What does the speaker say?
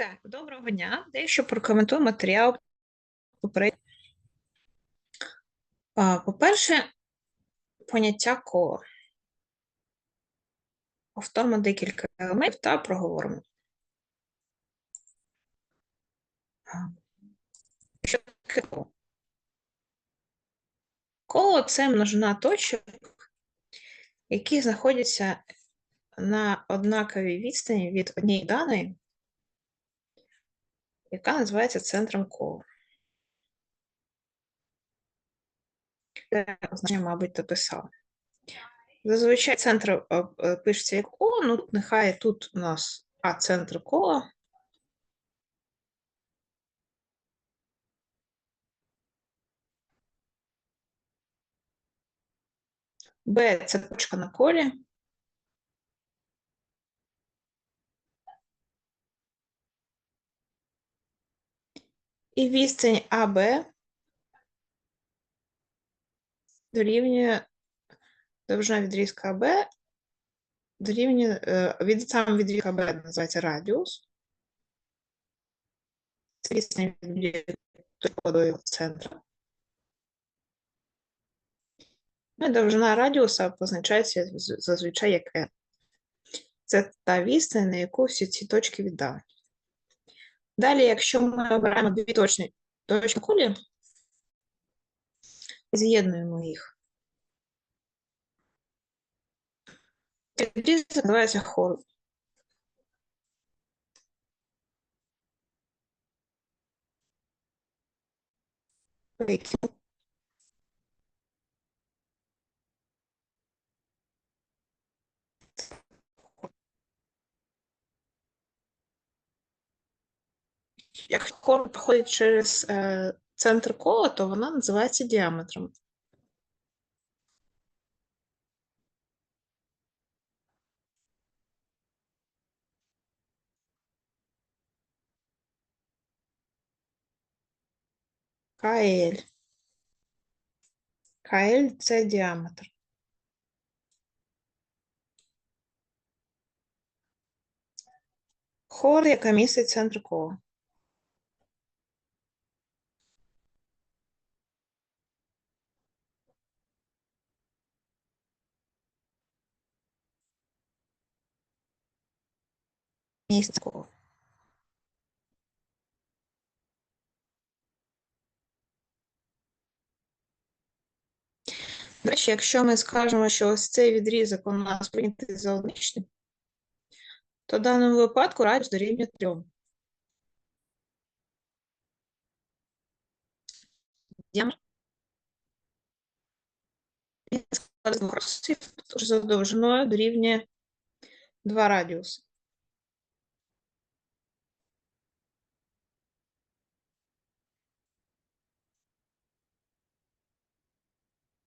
Так, доброго дня. Дещо прокоментую матеріал По-перше, поняття коло. Повторимо декілька елементів та проговоримо. Що таке коло? Коло це множина точок, які знаходяться на однаковій відстані від однієї даної, яка називається центром кола. Це означає, мабуть, дописав. Зазвичай центр е, е, пишеться як коло, ну нехай тут у нас А центр кола. Б це точка на колі. І відстань АБ дорівнює довжина відрізка АБ дорівнює е, від сам відрізка АБ називається радіус. Це відстань від до центру. Ну, і довжина радіуса позначається зазвичай як N. Це та відстань, на яку всі ці точки віддали. Далі, якщо ми обираємо дві точні точки кулі, з'єднуємо їх. Тоді називається хор. Які Якщо хор проходить через е, центр кола, то вона називається діаметром. КЛ. КЛ – це діаметр. Хор, яка містить центр кола. Кола. До речі, якщо ми скажемо, що ось цей відрізок у нас прийнятий за одиничним, то в даному випадку радіус дорівнює 3. Діаметр він складається з двох розсів, тож за довжиною дорівнює 2 радіуси.